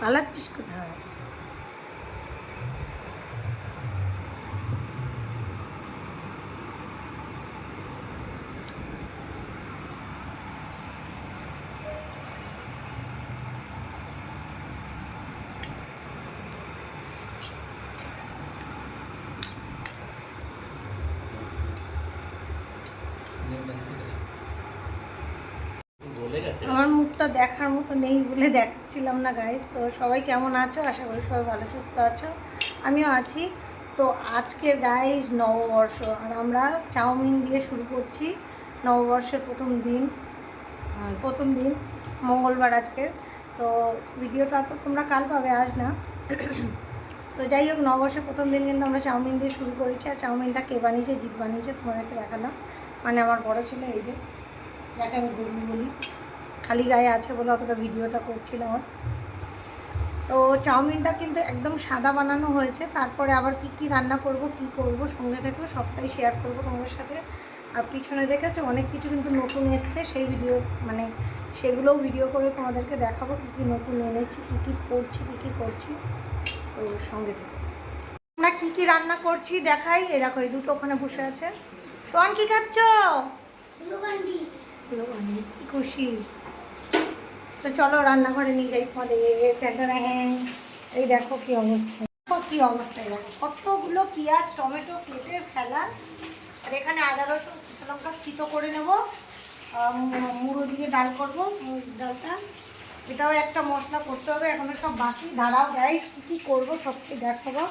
পালাচ্ছিস কোথায় বলে গেছে আমার মুখটা দেখার মতো নেই বলে দেখাচ্ছিলাম না গাইজ তো সবাই কেমন আছো? আশা করি সবাই ভালো, সুস্থ আছো। আমিও আছি। তো আজকের গাইজ নববর্ষ। আর আমরা চাউমিন দিয়ে শুরু করছি নববর্ষের প্রথম দিন। প্রথম দিন, মঙ্গলবার আজকে। তো ভিডিওটা তো তোমরা কাল পাবে, আজ না। তো যাই হোক, নববর্ষের প্রথম দিন কিন্তু আমরা চাউমিন দিয়ে শুরু করেছি। আর চাউমিনটা কে বানিয়েছে জিত বানিয়েছে, তোমাদেরকে দেখালাম। মানে আমার বড় ছেলে, এই যে, যাকে আমি বলি। খালি গায়ে আছে বলে অতটা ভিডিওটা করছিলাম আমার তো চাউমিনটা কিন্তু একদম সাদা বানানো হয়েছে তারপরে আবার কি কি রান্না করব কি করব সঙ্গে থেকেও সবটাই শেয়ার করব তোমাদের সাথে। আর পিছনে দেখেছ অনেক কিছু কিন্তু নতুন এসছে সেই ভিডিও মানে সেগুলোও ভিডিও করে তোমাদেরকে দেখাবো কী কী নতুন এনেছি কী কী করছি কী কী করছি। তো সঙ্গে থেকে আমরা কী কী রান্না করছি দেখাই এ দেখো এই দুটো ওখানে বসে আছে। সোয়ান কী খাচ্ছ? খুশি। তো চলো রান্নাঘরে নিয়ে যাই ফলে এই দেখো কি অবস্থা। কি অবস্থায় দেখো কতগুলো পেঁয়াজ, টমেটো কেটে ফেলা। আর এখানে আদা, রসুন, শুকনো লঙ্কা ফিতো করে নেব। মুড়ো দিয়ে ডাল করব মুড়ির ডালটা। এটাও একটা মশলা করতে হবে, এখনও সব বাকি। দাঁড়াও গাইস কী কী করব সবকে দেখাবো।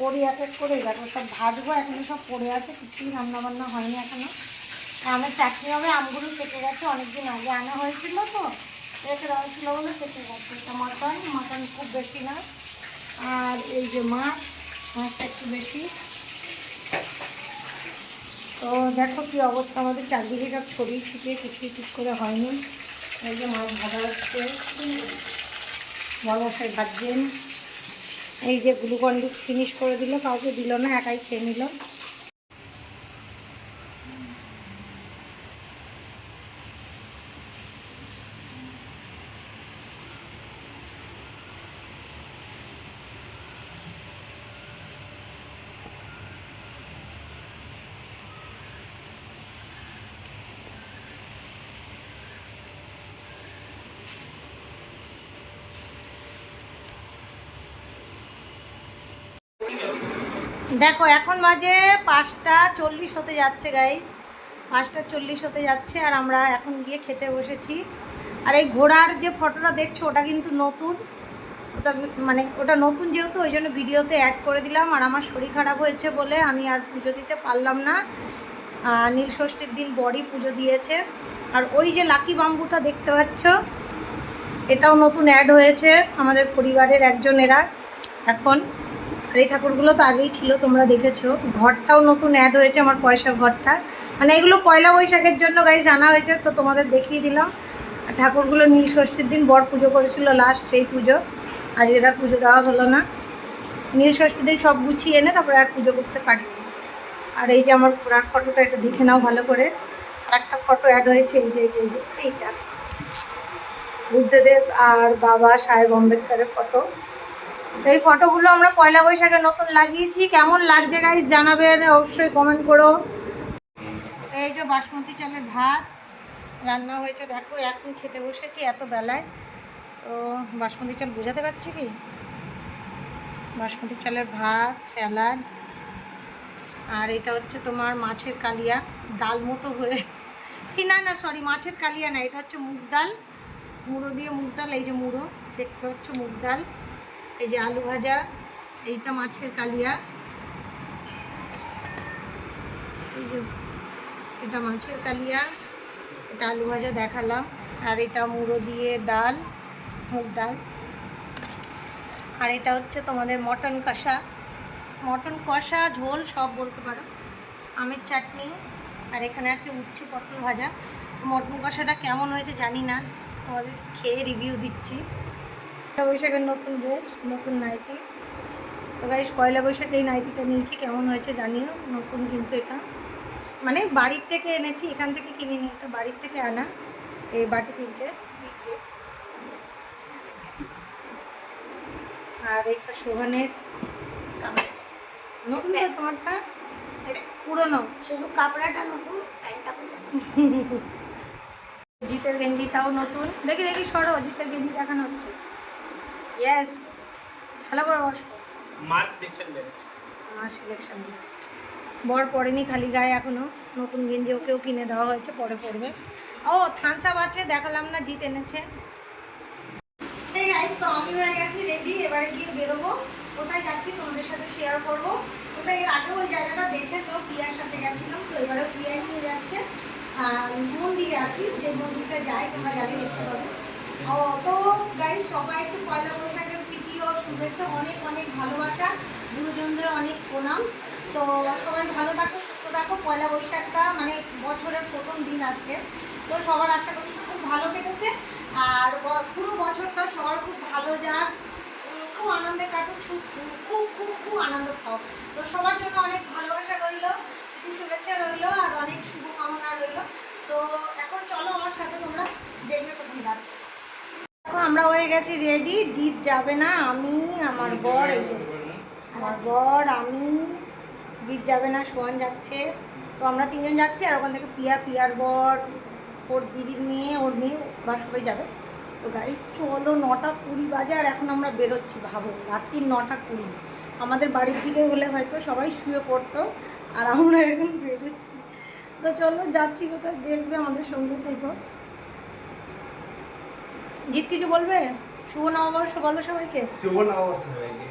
করি এক এক করে দেখো, সব ভাজবো, এখনও সব পড়ে আছে, কিছুই রান্না বান্না হয়নি এখনও আমের চাটনি হবে, আমগুলো কেটে গেছে, অনেকদিন আগে আনা হয়েছিল তো। রেখে দেওয়া ছিল বলে কেটে গেছে এটা মাটন মাটন খুব বেশি না। আর এই যে মাছ, মাছটা একটু বেশি। তো দেখো কি অবস্থা, আমাদের চারদিকে সব ছড়িয়ে ছিটিয়ে কিছুই ঠিক করে হয়নি। এই যে মাছ ভাজা হচ্ছে। বলসাই ভাজছেন এই যে গ্লুকন্ডি ফিনিশ করে দিল, কাউকে দিল না, একাই খেয়ে নিল। দেখো এখন বাজে পাঁচটা চল্লিশ হতে যাচ্ছে গাইজ পাঁচটা চল্লিশ হতে যাচ্ছে আর আমরা এখন গিয়ে খেতে বসেছি। আর এই ঘোড়ার যে ফটোটা দেখছ ওটা কিন্তু নতুন। ওটা মানে ওটা নতুন যেহেতু ওই জন্য ভিডিওতে অ্যাড করে দিলাম। আর আমার শরীর খারাপ হয়েছে বলে আমি আর পুজো দিতে পারলাম না। আহ, নীল ষষ্ঠীর দিন বড়ি পুজো দিয়েছে। আর ওই যে লাকি বাম্বুটা দেখতে পাচ্ছ এটাও নতুন অ্যাড হয়েছে আমাদের পরিবারের একজন এরা এখন আর এই ঠাকুরগুলো তো আগেই ছিল, তোমরা দেখেছ। ঘরটাও নতুন অ্যাড হয়েছে আমার পয়সা ঘরটা। মানে এগুলো পয়লা বৈশাখের জন্য গাই জানা হয়েছে, তো তোমাদের দেখিয়ে দিলাম। ঠাকুরগুলো নীল ষষ্ঠীর দিন বর পুজো করেছিল লাস্ট সেই পুজো। আজ এর আর পুজো দেওয়া হলো না। নীল ষষ্ঠীর দিন সব গুছিয়ে এনে তারপরে আর পুজো করতে পারি আর এই যে আমার ঘোড়ার ফটোটা এটা দেখে নাও ভালো করে। আর একটা ফটো অ্যাড হয়েছে, এই যে এই যে এই যে, এইটা। বুদ্ধদেব আর বাবা সাহেব আম্বেদকরের ফটো। এই ফটোগুলো আমরা পয়লা বৈশাখে নতুন লাগিয়েছি। কেমন লাগছে গাইজ জানাবেন, অবশ্যই কমেন্ট করো। এই যে বাসমতি চালের ভাত, রান্না হয়েছে দেখো, এখন খেতে বসেছি এত বেলায়। তো বাসমতি চাল বোঝাতে পারছি কি? বাসমতি চালের ভাত, স্যালাড, আর এটা হচ্ছে তোমার মাছের কালিয়া, ডাল মতো হয়ে। কি না না সরি মাছের কালিয়া না, এটা হচ্ছে মুগ ডাল। মুড়ো দিয়ে মুগ ডাল, এই যে মুড়ো, দেখতে পাচ্ছ মুগ ডাল। এই যে আলু ভাজা, এইটা মাছের কালিয়া। এই যে এটা মাছের কালিয়া, এটা আলু ভাজা দেখালাম। আর এটা মুড়ো দিয়ে ডাল, মুগ ডাল। আর এটা হচ্ছে তোমাদের মটন কষা। মটন কষা, ঝোল সব বলতে পারো। আমের চাটনি, আর এখানে আছে উচ্ছে পটল ভাজা। মটন কষাটা কেমন হয়েছে জানি না, তোমাদের খেয়ে রিভিউ দিচ্ছি। পয়লা বৈশাখের নতুন ড্রেস নতুন নাইটি। তো গাইস পয়লা বৈশাখে এই নাইটিটা নিয়েছি কেমন হয়েছে জানিও নতুন কিন্তু এটা। মানে বাড়ির থেকে এনেছি এখান থেকে কিনে নিই এটা বাড়ির থেকে আনা এই বাটি প্রিন্টের। আর এটা শোভানের নতুন তো তোমারটা? পুরনো। শুধু কাপড়াটা নতুন প্যান্টটা জিতের গেঞ্জিটাও নতুন। দেখি দেখি সরো জিতের গেঞ্জি দেখানো হচ্ছে। ইয়েস ভালো করে বসো। মার্ক সিলেকশন বেস্ট আমার সিলেকশন বেস্ট বর পরেনি খালি গায়ে এখনও। নতুন গেঞ্জি ওকেও কিনে দেওয়া হয়েছে পরে পরবে ও থানস আপ আছে দেখালাম না জিত এনেছে। তো আমি হয়ে গেছি রেডি এবারে গিয়ে বেরোবো। কোথায় যাচ্ছি তোমাদের সাথে শেয়ার করব। তোমরা এর আগে ওই জায়গাটা দেখেছ প্রিয়ার সাথে গেছিলাম তো এবারে প্রিয়া নিয়ে যাচ্ছে। মন্দিরে আর কি যে মন্দিরটা যায় তোমরা গেলে দেখতে পাবে ও তো গাই সবাই একটু পয়লা বৈশাখের প্রীতি ও শুভেচ্ছা, অনেক অনেক ভালোবাসা, গুরুজনদের অনেক প্রণাম। তো সবাই ভালো থাকো, সুস্থ থাকো। পয়লা বৈশাখটা মানে বছরের প্রথম দিন আজকে। তো সবার আশা করি খুব ভালো কেটেছে। আর পুরো বছরটা সবার খুব ভালো যাক। খুব আনন্দে কাটুক সু- খুব খুব খুব আনন্দ পাও। তো সবার জন্য অনেক ভালোবাসা রইল খুব শুভেচ্ছা রইল, আর অনেক শুভকামনা রইল। তো এখন চলো আমার সাথে তোমরা দেখবে কোথায় যাচ্ছে দেখো আমরা হয়ে গেছি রেডি জিত যাবে না আমি আমার বর এই আমার বর আমি জিত যাবে না সোহান যাচ্ছে। তো আমরা তিনজন যাচ্ছি আর ওখান থেকে পিয়া পিয়ার বর ওর দিদির মেয়ে ওর মেয়ে ওরা সবাই যাবে। তো গাইজ চলো নটা কুড়ি বাজে আর এখন আমরা বেরোচ্ছি ভাবো রাত্রির নটা কুড়ি। আমাদের বাড়ির দিকে হলে হয়তো সবাই শুয়ে পড়তো আর আমরা এখন বেরোচ্ছি। তো চলো যাচ্ছি কোথায় দেখবে আমাদের সঙ্গে থেকো জিত কিছু বলবে? শুভ নববর্ষ বলো সবাইকে। শুভ নববর্ষ সবাইকে।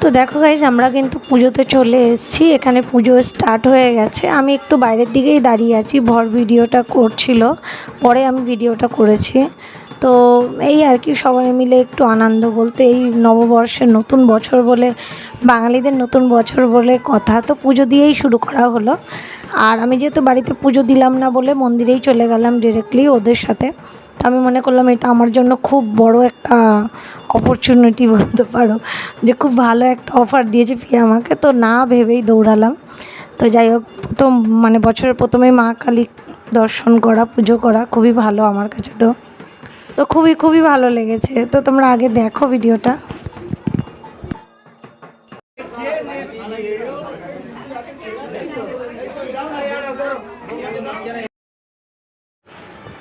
তো দেখো গাইজ আমরা কিন্তু পুজোতে চলে এসেছি। এখানে পুজো স্টার্ট হয়ে গেছে। আমি একটু বাইরের দিকেই দাঁড়িয়ে আছি। ভর ভিডিওটা করছিল। পরে আমি ভিডিওটা করেছি। তো এই আর কি, সবাই মিলে একটু আনন্দ বলতে এই নববর্ষের নতুন বছর বলে, বাঙালিদের নতুন বছর বলে কথা তো পুজো দিয়েই শুরু করা হলো। আর আমি যেহেতু বাড়িতে পুজো দিলাম না বলে মন্দিরেই চলে গেলাম ডিরেক্টলি ওদের সাথে, তো আমি মনে করলাম এটা আমার জন্য খুব বড় একটা অপরচুনিটি বলতে পারো, যে খুব ভালো একটা অফার দিয়েছে পিয়া আমাকে, তো না ভেবেই দৌড়ালাম। তো যাই হোক, প্রথম মানে বছরের প্রথমে মা কালী দর্শন করা, পুজো করা খুবই ভালো আমার কাছে তো। তো খুবই খুবই ভালো লেগেছে। তো তোমরা আগে দেখো ভিডিওটা।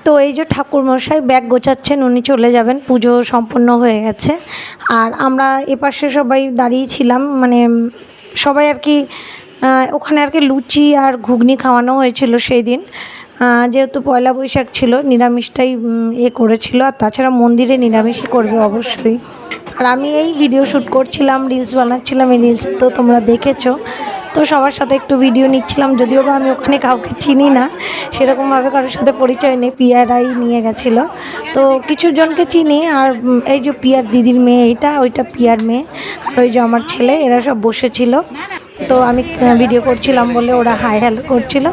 তো এই যে ঠাকুরমশাই ব্যাগ গোছাচ্ছেন, উনি চলে যাবেন। পুজো সম্পন্ন হয়ে গেছে। আর আমরা এপাশে সবাই দাঁড়িয়েছিলাম মানে সবাই আর কি ওখানে আর কি লুচি আর ঘুগনি খাওয়ানো হয়েছিল সেই দিন। যেহেতু পয়লা বৈশাখ ছিল, নিরামিষটাই এ করেছিল, আর তাছাড়া মন্দিরে নিরামিষই করবে অবশ্যই। আর আমি এই ভিডিও শ্যুট করছিলাম রিলস বানাচ্ছিলাম, এই রিলস তো তোমরা দেখেছ। তো সবার সাথে একটু ভিডিও নিচ্ছিলাম, যদিও বা আমি ওখানে কাউকে চিনি না, সেরকমভাবে কারোর সাথে পরিচয় নেই, পিয়ারাই নিয়ে গেছিল। তো কিছু জনকে চিনি, আর এই যে পিয়ার দিদির মেয়ে এইটা ওইটা পিয়ার মেয়ে ওই যে আমার ছেলে, এরা সব বসেছিল। তো আমি ভিডিও করছিলাম বলে ওরা হাই হ্যালো করছিল।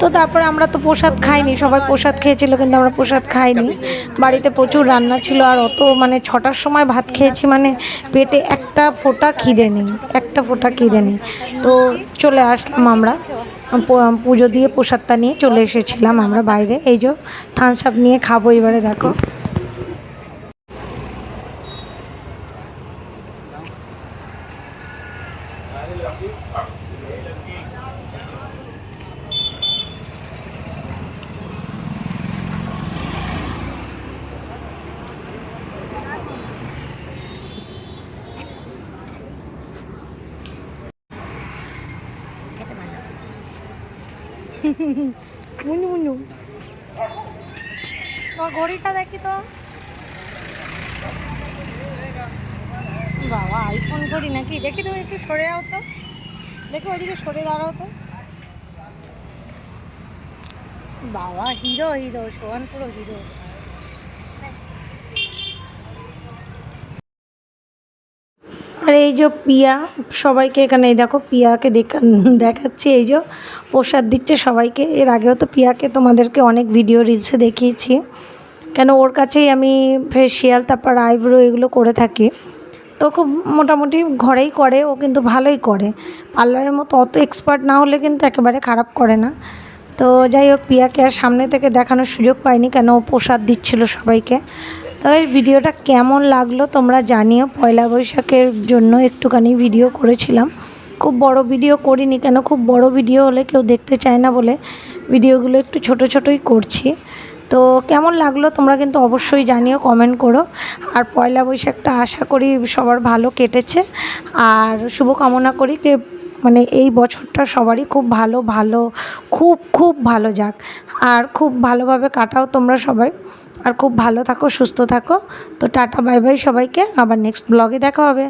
তো তারপরে আমরা তো প্রসাদ খাইনি, সবাই প্রসাদ খেয়েছিল কিন্তু আমরা প্রসাদ খাইনি। বাড়িতে প্রচুর রান্না ছিল আর অত মানে ছটার সময় ভাত খেয়েছি মানে পেটে একটা ফোঁটা খিদে নেই, একটা ফোঁটা খিদে নেই। তো চলে আসলাম আমরা পুজো দিয়ে প্রসাদটা নিয়ে চলে এসেছিলাম আমরা বাইরে। এই যে থানস আপ নিয়ে খাব এবারে, দেখো। মুনু মুনু তোমার ঘড়িটা দেখি তো। বাবা আইফোন ঘড়ি নাকি? দেখি তুমি একটু সরে যাও তো। দেখি ওইদিকে সরে দাঁড়াও তো। বাবা হিরো হিরো সোহান পুরো হিরো আর এই যে পিয়া, সবাইকে এখানে এই দেখো পিয়াকে দেখা, দেখাচ্ছি, এই যে প্রসাদ দিচ্ছে সবাইকে। এর আগেও তো পিয়াকে তোমাদেরকে অনেক ভিডিও রিলসে দেখিয়েছি। কেন ওর কাছেই আমি ফেসিয়াল তারপর আইব্রো এগুলো করে থাকি। তো খুব মোটামুটি ঘরেই করে, ও কিন্তু ভালোই করে। পার্লারের মতো অত এক্সপার্ট না হলে কিন্তু একেবারে খারাপ করে না। তো যাই হোক, পিয়াকে আর সামনে থেকে দেখানোর সুযোগ পাইনি, কেন ও প্রসাদ দিচ্ছিল সবাইকে। তো এই ভিডিওটা কেমন লাগল তোমরা জানিও। পয়লা বৈশাখের জন্য একটুখানি ভিডিও করেছিলাম। খুব বড় ভিডিও করিনি কেন, খুব বড় ভিডিও হলে কেউ দেখতে চায় না বলে ভিডিওগুলো একটু ছোট ছোটই করছি। তো কেমন লাগল তোমরা কিন্তু অবশ্যই জানিও কমেন্ট করো। আর পয়লা বৈশাখটা আশা করি সবার ভালো কেটেছে। আর শুভকামনা করি যে মানে এই বছরটা সবারই খুব ভালো ভালো, খুব খুব ভালো যাক। আর খুব ভালোভাবে কাটাও তোমরা সবাই। আর খুব ভালো থাকো, সুস্থ থাকো। তো টাটা, বাই বাই সবাইকে। আবার নেক্সট ব্লগে দেখা হবে।